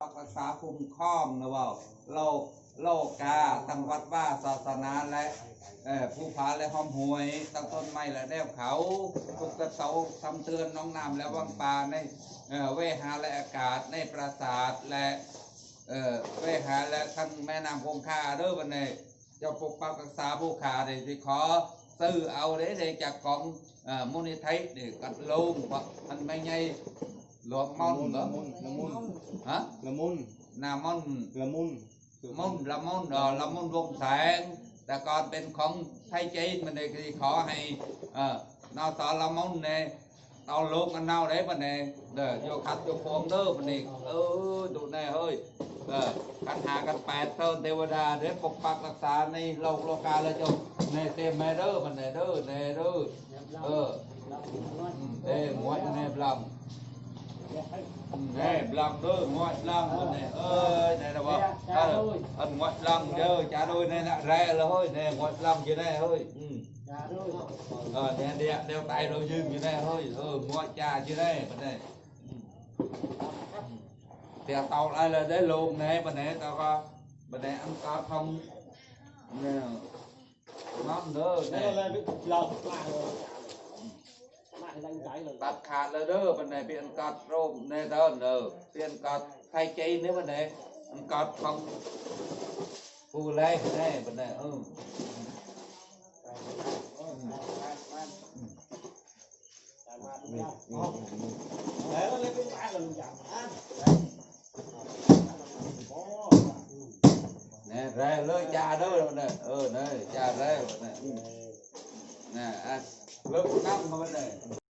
ภาษาคุมมค้องนะว่าโลกโลกกาตั้งวัดว่า ศาสนาและผู้พาและห้อมหวยตั้งต้นไม้และแนวเขาทุกตะเสาทำเตือนน้องน้ำและวังปาในเวหาและอากาศในปราสาทและเวหาและทั้งแม่น้ำคงคาเด้อวันนี้จะปกปักรักษาผู้ขาเดี๋ยวขอซื้อเอาเด้จากของมูลนิธิเด็กกัดลงมันไม่ไงล้มมอนเหรอละมุนฮะละมุนนามอนละมุนมอนละมอนเออละมอนวงแสง แต่ก่อนเป็นของไทยจีนมันเลยขอให้เออนาวสอนละมอนเนี่ยเอาลูกอันนาวได้มัเนี่ยเด้อโยคัดโยฟองเด้อมันนี่เออดูเนี่เฮ้ย เออกันหากันแปดเท่าเทวดาเด้อ ปกปักรักษาในโลกโลกาเลยจบในเต็มแม่เด้อมันเนี่ยเด้อเนี่ยเด้อเออเอ้หมวยเนี่ยบลำ nè lòng đôi ngoại lòng nè ơi này là bao ăn ngoại lòng chơi cha đôi nè là rẻ là thôi nè ngoại lòng như này thôi đôi nè đeo đeo tay đôi dương như này thôi ừ ngoại cha như này bên này đeo tàu lại là để luôn nè bên này tao có bên này ăn tao không nè nó nữa nè បាត់ខាតលើទៅបណ្ណេវាអង្កត់រោមណេទៅនៅវាអង្កត់ថៃជ័យនេះបណ្ណេអង្កត់ផងពូឡេណេបណ្ណេអឺណែរ៉ែលើចាទៅណែអឺណែចារ៉ែណែ nè lớp năm mà vấn đề